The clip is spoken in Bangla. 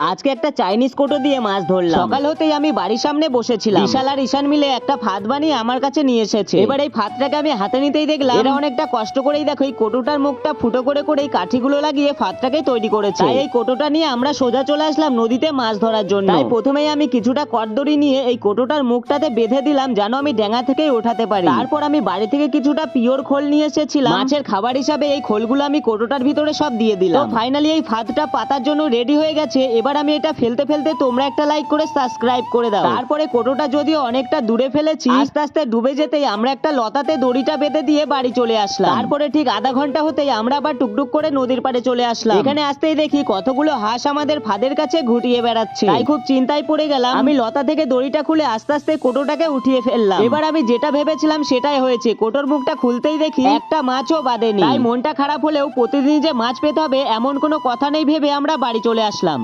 আজকে একটা চাইনিজ কোটো দিয়ে মাছ ধরলাম। সকাল হতেই আমি বাড়ির সামনে বসেছিলাম। বিশাল আর ঈশান মিলে একটা ফাঁদ বানিয়ে আমার কাছে নিয়ে এসেছে। এবার এই ফাঁদটাকে আমি হাতে নিতেই দেখলাম। এরা অনেকটা কষ্ট করেই দেখো এই কোটোটার মুখটা ফুটো করে করে এই কাঠিগুলো লাগিয়ে ফাঁদটাকে তৈরি করেছে। তাই এই কোটোটা নিয়ে আমরা সোজা চলে আসলাম নদীতে মাছ ধরার জন্য। তাই প্রথমেই আমি কিছুটা কটদড়ি নিয়ে এই কোটোটার মুখটাতে বেঁধে দিলাম যেন আমি ডেঙা থেকেই ওঠাতে পারি। তারপর আমি বাড়ি থেকে কিছুটা পিওর খোল নিয়ে এসেছিলাম। মাছের খাবার হিসাবে এই খোলগুলো আমি কোটোটার ভিতরে সব দিয়ে দিলাম। ফাইনালি এই ফাঁদটা পাতার জন্য রেডি হয়ে গেছে। এবার আমি এটা ফেলতে ফেলতে তোমরা একটা লাইক করে সাবস্ক্রাইব করে দাও। তারপরে কোটোটা যদিও অনেকটা দূরে ফেলেছি, আস্তে আস্তে ডুবে যেতেই আমরা একটা লতাতে দড়িটা বেঁধে দিয়ে বাড়ি চলে আসলাম। তারপরে ঠিক আধা ঘণ্টা হতেই আমরা আবার টুকটুক করে নদীর পাড়ে চলে আসলাম। এখানে আসতেই দেখি কতগুলো হাঁস আমাদের ফাঁদের কাছে ঘুটিয়ে বেড়াচ্ছে। তাই খুব চিন্তায় পড়ে গেলাম, আমি লতা থেকে দড়িটা খুলে আস্তে আস্তে কোটোটাকে উঠিয়ে ফেললাম। এবার আমি যেটা ভেবেছিলাম সেটাই হয়েছে, কোটোর মুখটা খুলতেই দেখি একটা মাছও বাদেনি তাই মনটা খারাপ হলেও প্রতিদিন যে মাছ পেতে হবে এমন কোনো কথা নেই ভেবে আমরা বাড়ি চলে আসলাম।